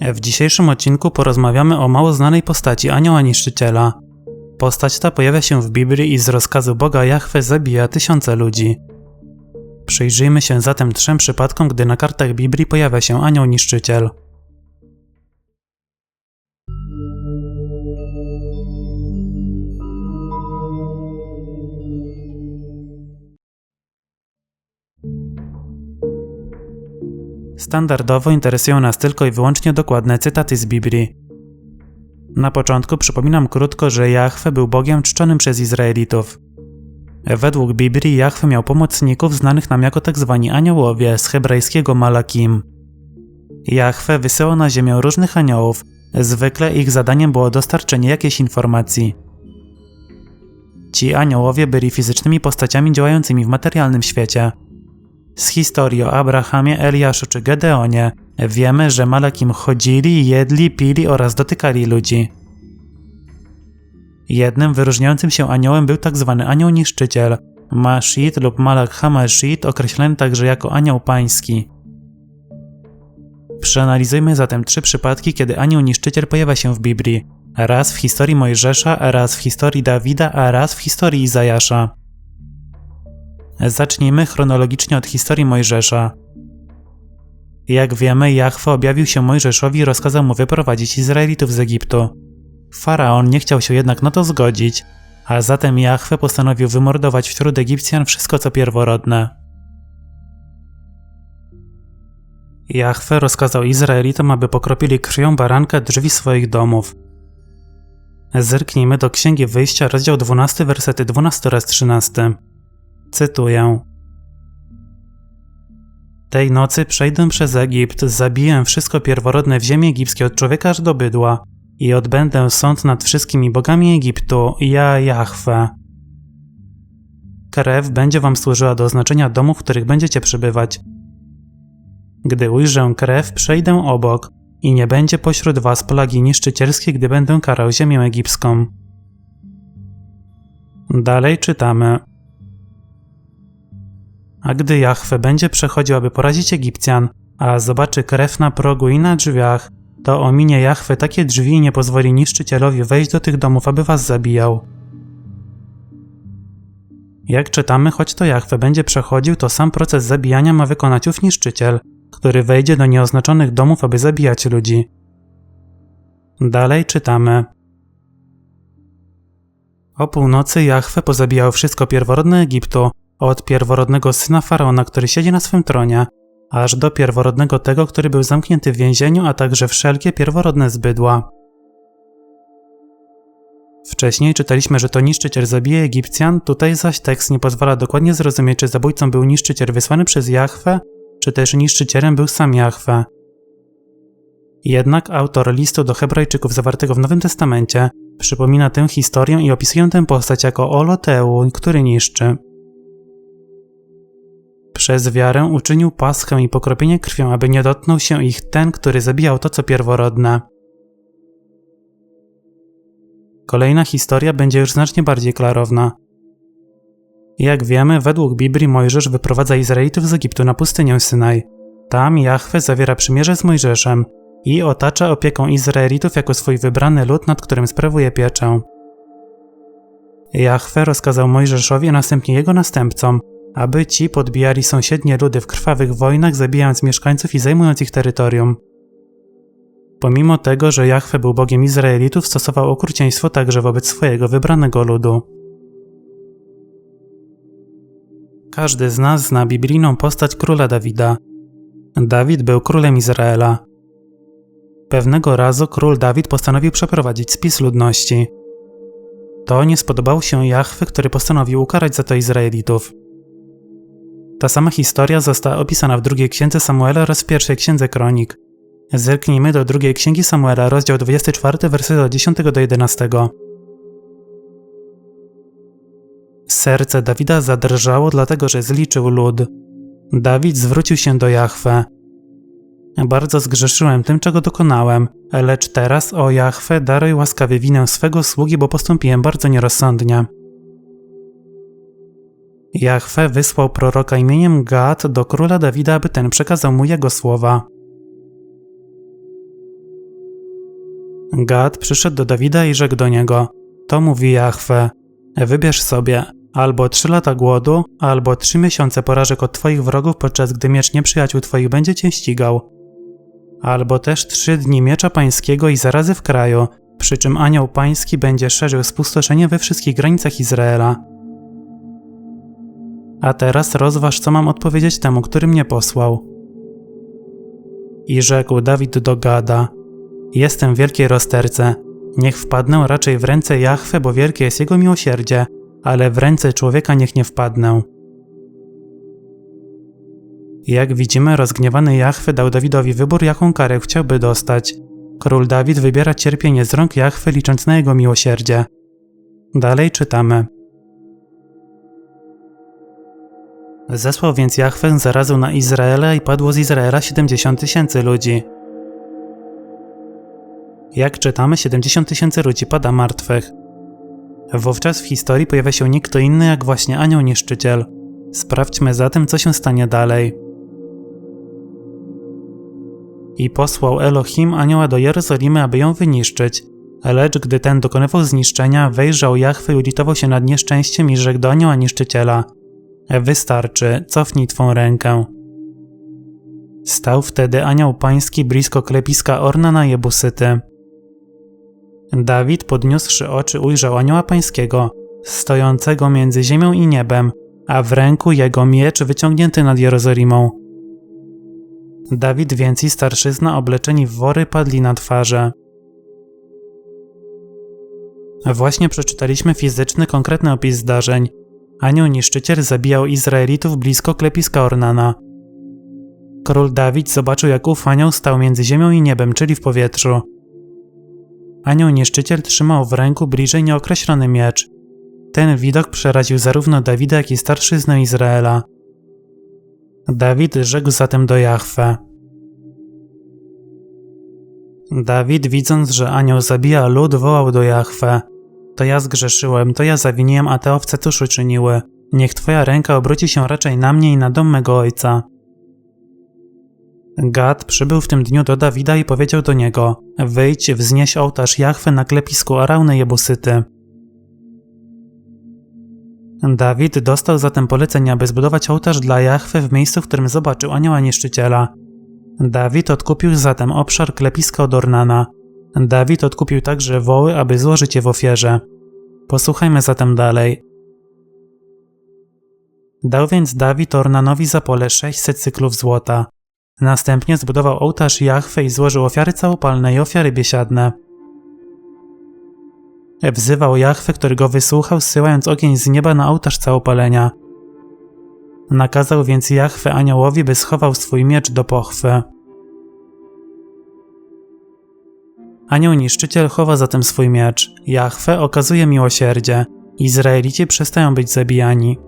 W dzisiejszym odcinku porozmawiamy o mało znanej postaci anioła niszczyciela. Postać ta pojawia się w Biblii i z rozkazu Boga Jahwe zabija tysiące ludzi. Przyjrzyjmy się zatem trzem przypadkom, gdy na kartach Biblii pojawia się anioł niszczyciel. Standardowo interesują nas tylko i wyłącznie dokładne cytaty z Biblii. Na początku przypominam krótko, że Jahwe był Bogiem czczonym przez Izraelitów. Według Biblii Jahwe miał pomocników znanych nam jako tzw. Tak aniołowie z hebrajskiego Malakim. Jahwe wysyłał na ziemię różnych aniołów, zwykle ich zadaniem było dostarczenie jakiejś informacji. Ci aniołowie byli fizycznymi postaciami działającymi w materialnym świecie – z historii o Abrahamie, Eliaszu czy Gedeonie wiemy, że Malakim chodzili, jedli, pili oraz dotykali ludzi. Jednym wyróżniającym się aniołem był tzw. Tak anioł niszczyciel, Mashit lub Malak Hamashit, określany także jako anioł pański. Przeanalizujmy zatem trzy przypadki, kiedy anioł niszczyciel pojawia się w Biblii. Raz w historii Mojżesza, raz w historii Dawida, a raz w historii Izajasza. Zacznijmy chronologicznie od historii Mojżesza. Jak wiemy, Jahwe objawił się Mojżeszowi i rozkazał mu wyprowadzić Izraelitów z Egiptu. Faraon nie chciał się jednak na to zgodzić, a zatem Jahwe postanowił wymordować wśród Egipcjan wszystko co pierworodne. Jahwe rozkazał Izraelitom, aby pokropili krwią baranka drzwi swoich domów. Zerknijmy do Księgi Wyjścia, rozdział 12, versety 12 oraz 13. Cytuję. Tej nocy przejdę przez Egipt, zabiję wszystko pierworodne w ziemi egipskiej od człowieka aż do bydła i odbędę sąd nad wszystkimi bogami Egiptu, ja Jahwe. Krew będzie wam służyła do oznaczenia domów, w których będziecie przebywać. Gdy ujrzę krew, przejdę obok i nie będzie pośród was plagi niszczycielskiej, gdy będę karał ziemię egipską. Dalej czytamy. A gdy Jahwe będzie przechodził, aby porazić Egipcjan, a zobaczy krew na progu i na drzwiach, to ominie Jahwe takie drzwi i nie pozwoli niszczycielowi wejść do tych domów, aby was zabijał. Jak czytamy, choć to Jahwe będzie przechodził, to sam proces zabijania ma wykonać ów niszczyciel, który wejdzie do nieoznaczonych domów, aby zabijać ludzi. Dalej czytamy. O północy Jahwe pozabijał wszystko pierworodne Egiptu, od pierworodnego syna faraona, który siedzi na swym tronie, aż do pierworodnego tego, który był zamknięty w więzieniu, a także wszelkie pierworodne zbydła. Wcześniej czytaliśmy, że to niszczyciel zabije Egipcjan, tutaj zaś tekst nie pozwala dokładnie zrozumieć, czy zabójcą był niszczyciel wysłany przez Jahwe, czy też niszczycielem był sam Jahwe. Jednak autor listu do Hebrajczyków zawartego w Nowym Testamencie przypomina tę historię i opisuje tę postać jako Oloteu, który niszczy. Przez wiarę uczynił paschę i pokropienie krwią, aby nie dotknął się ich ten, który zabijał to, co pierworodne. Kolejna historia będzie już znacznie bardziej klarowna. Jak wiemy, według Biblii Mojżesz wyprowadza Izraelitów z Egiptu na pustynię Synaj. Tam Jahwe zawiera przymierze z Mojżeszem i otacza opieką Izraelitów jako swój wybrany lud, nad którym sprawuje pieczę. Jahwe rozkazał Mojżeszowi, a następnie jego następcom, aby ci podbijali sąsiednie ludy w krwawych wojnach, zabijając mieszkańców i zajmując ich terytorium. Pomimo tego, że Jahwe był Bogiem Izraelitów, stosował okrucieństwo także wobec swojego wybranego ludu. Każdy z nas zna biblijną postać króla Dawida. Dawid był królem Izraela. Pewnego razu król Dawid postanowił przeprowadzić spis ludności. To nie spodobało się Jahwe, który postanowił ukarać za to Izraelitów. Ta sama historia została opisana w drugiej księdze Samuela oraz w pierwszej księdze Kronik. Zerknijmy do drugiej księgi Samuela, rozdział 24, wersety od 10 do 11. Serce Dawida zadrżało, dlatego że zliczył lud. Dawid zwrócił się do Jahwe. Bardzo zgrzeszyłem tym, czego dokonałem, lecz teraz, o Jahwe, daruj łaskawie winę swego sługi, bo postąpiłem bardzo nierozsądnie. Jahwe wysłał proroka imieniem Gad do króla Dawida, aby ten przekazał mu jego słowa. Gad przyszedł do Dawida i rzekł do niego: To mówi Jahwe: Wybierz sobie albo trzy lata głodu, albo trzy miesiące porażek od twoich wrogów, podczas gdy miecz nieprzyjaciół twoich będzie cię ścigał. Albo też trzy dni miecza pańskiego i zarazy w kraju, przy czym anioł pański będzie szerzył spustoszenie we wszystkich granicach Izraela. A teraz rozważ, co mam odpowiedzieć temu, który mnie posłał. I rzekł Dawid do Gada: Jestem w wielkiej rozterce. Niech wpadnę raczej w ręce Jahwe, bo wielkie jest jego miłosierdzie, ale w ręce człowieka niech nie wpadnę. Jak widzimy, rozgniewany Jahwe dał Dawidowi wybór, jaką karę chciałby dostać. Król Dawid wybiera cierpienie z rąk Jahwe, licząc na jego miłosierdzie. Dalej czytamy. Zesłał więc Jahwe zarazę na Izraela i padło z Izraela 70 tysięcy ludzi. Jak czytamy, 70 tysięcy ludzi pada martwych. Wówczas w historii pojawia się nikt inny jak właśnie anioł niszczyciel. Sprawdźmy zatem, co się stanie dalej. I posłał Elohim anioła do Jerozolimy, aby ją wyniszczyć. Lecz gdy ten dokonywał zniszczenia, wejrzał Jachwy i ulitował się nad nieszczęściem i rzekł do anioła niszczyciela – Wystarczy, cofnij twą rękę. Stał wtedy anioł pański blisko klepiska Orna na Jebusyty. Dawid, podniósłszy oczy, ujrzał anioła pańskiego, stojącego między ziemią i niebem, a w ręku jego miecz wyciągnięty nad Jerozolimą. Dawid więc i starszyzna obleczeni w wory padli na twarze. Właśnie przeczytaliśmy fizyczny, konkretny opis zdarzeń, Anioł niszczyciel zabijał Izraelitów blisko klepiska Ornana. Król Dawid zobaczył, jak ów anioł stał między ziemią i niebem, czyli w powietrzu. Anioł niszczyciel trzymał w ręku bliżej nieokreślony miecz. Ten widok przeraził zarówno Dawida, jak i starszyznę Izraela. Dawid rzekł zatem do Jahwe. Dawid, widząc, że anioł zabija lud, wołał do Jahwe – to ja zgrzeszyłem, to ja zawiniłem, a te owce cóż uczyniły? Niech twoja ręka obróci się raczej na mnie i na dom mego ojca. Gad przybył w tym dniu do Dawida i powiedział do niego: Wyjdź, wznieś ołtarz Jachwy na klepisku Arauny Jebusyty. Dawid dostał zatem polecenie, aby zbudować ołtarz dla Jachwy w miejscu, w którym zobaczył anioła niszczyciela. Dawid odkupił zatem obszar klepiska od Ornana. Dawid odkupił także woły, aby złożyć je w ofierze. Posłuchajmy zatem dalej. Dał więc Dawid Ornanowi za pole 600 cyklów złota. Następnie zbudował ołtarz Jahwe i złożył ofiary całopalne i ofiary biesiadne. Wzywał Jahwe, który go wysłuchał, zsyłając ogień z nieba na ołtarz całopalenia. Nakazał więc Jahwe aniołowi, by schował swój miecz do pochwy. Anioł niszczyciel chowa zatem swój miecz. Jahwe okazuje miłosierdzie. Izraelici przestają być zabijani.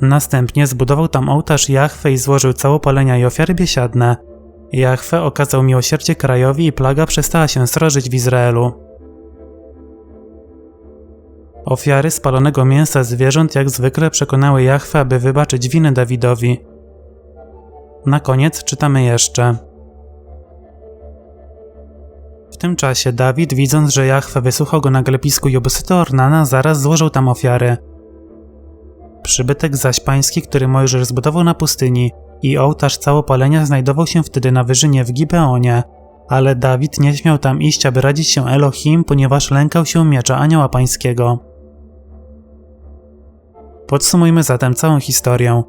Następnie zbudował tam ołtarz Jahwe i złożył całopalenia i ofiary biesiadne. Jahwe okazał miłosierdzie krajowi i plaga przestała się srożyć w Izraelu. Ofiary spalonego mięsa zwierząt jak zwykle przekonały Jahwe, aby wybaczyć winy Dawidowi. Na koniec czytamy jeszcze. W tym czasie Dawid, widząc, że Jahwe wysłuchał go na glepisku Jobusytu Ornana, zaraz złożył tam ofiary. Przybytek zaś pański, który Mojżesz zbudował na pustyni i ołtarz całopalenia znajdował się wtedy na wyżynie w Gibeonie, ale Dawid nie śmiał tam iść, aby radzić się Elohim, ponieważ lękał się miecza anioła pańskiego. Podsumujmy zatem całą historię.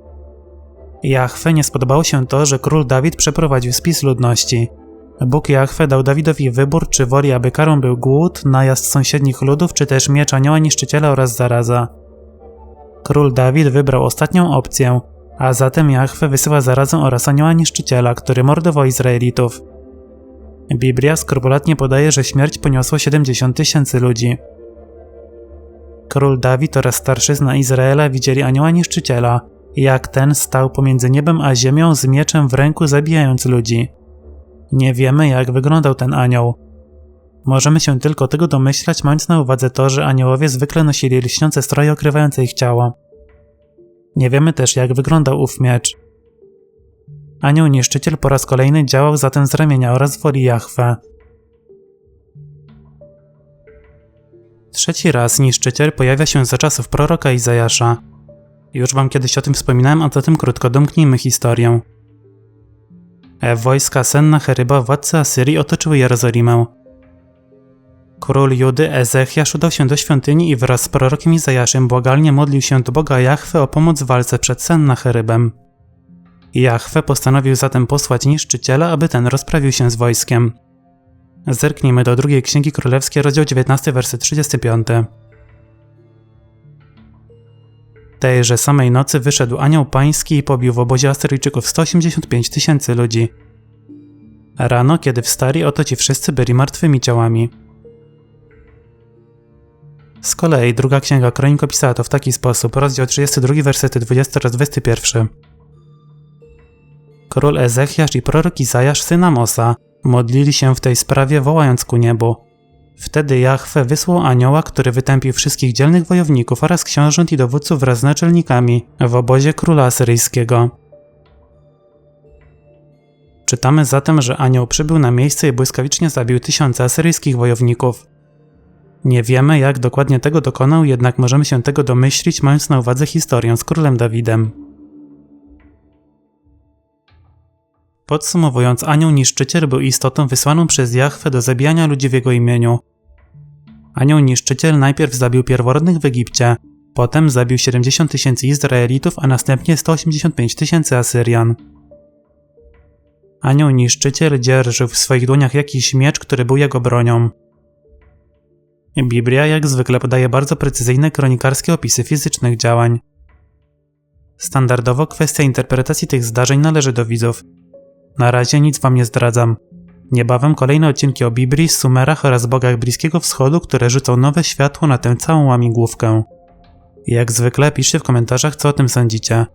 Jahwe nie spodobało się to, że król Dawid przeprowadził spis ludności – Bóg Jahwe dał Dawidowi wybór, czy woli, aby karą był głód, najazd sąsiednich ludów, czy też miecz anioła niszczyciela oraz zaraza. Król Dawid wybrał ostatnią opcję, a zatem Jahwe wysyła zarazę oraz anioła niszczyciela, który mordował Izraelitów. Biblia skrupulatnie podaje, że śmierć poniosło 70 tysięcy ludzi. Król Dawid oraz starszyzna Izraela widzieli anioła niszczyciela, jak ten stał pomiędzy niebem a ziemią z mieczem w ręku zabijając ludzi. Nie wiemy, jak wyglądał ten anioł. Możemy się tylko tego domyślać, mając na uwadze to, że aniołowie zwykle nosili lśniące stroje okrywające ich ciało. Nie wiemy też, jak wyglądał ów miecz. Anioł niszczyciel po raz kolejny działał zatem z ramienia oraz woli Jahwe. Trzeci raz niszczyciel pojawia się za czasów proroka Izajasza. Już wam kiedyś o tym wspominałem, a zatem krótko domknijmy historię. E, wojska Sennacheryba, władcy Asyrii, otoczyły Jerozolimę. Król Judy Ezechiasz udał się do świątyni i wraz z prorokiem Izajaszem błagalnie modlił się do Boga Jahwe o pomoc w walce przed Sennacherybem. Jahwe postanowił zatem posłać niszczyciela, aby ten rozprawił się z wojskiem. Zerknijmy do drugiej Księgi Królewskiej, rozdział 19, werset 35. Tejże samej nocy wyszedł anioł pański i pobił w obozie Asyryjczyków 185 tysięcy ludzi. Rano, kiedy wstali, oto ci wszyscy byli martwymi ciałami. Z kolei druga księga Kronik opisała to w taki sposób, rozdział 32, wersety 20 oraz 21. Król Ezechiasz i prorok Izajasz, syn Amosa, modlili się w tej sprawie, wołając ku niebu. Wtedy Jahwe wysłał anioła, który wytępił wszystkich dzielnych wojowników oraz książąt i dowódców wraz z naczelnikami w obozie króla asyryjskiego. Czytamy zatem, że anioł przybył na miejsce i błyskawicznie zabił tysiące asyryjskich wojowników. Nie wiemy, jak dokładnie tego dokonał, jednak możemy się tego domyślić, mając na uwadze historię z królem Dawidem. Podsumowując, anioł niszczyciel był istotą wysłaną przez Jahwe do zabijania ludzi w jego imieniu. Anioł niszczyciel najpierw zabił pierworodnych w Egipcie, potem zabił 70 tysięcy Izraelitów, a następnie 185 tysięcy Asyrian. Anioł niszczyciel dzierżył w swoich dłoniach jakiś miecz, który był jego bronią. Biblia jak zwykle podaje bardzo precyzyjne kronikarskie opisy fizycznych działań. Standardowo kwestia interpretacji tych zdarzeń należy do widzów. Na razie nic wam nie zdradzam. Niebawem kolejne odcinki o Biblii, Sumerach oraz bogach Bliskiego Wschodu, które rzucą nowe światło na tę całą łamigłówkę. Jak zwykle piszcie w komentarzach, co o tym sądzicie.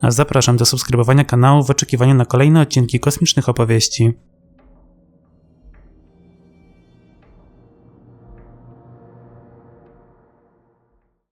A zapraszam do subskrybowania kanału w oczekiwaniu na kolejne odcinki kosmicznych opowieści.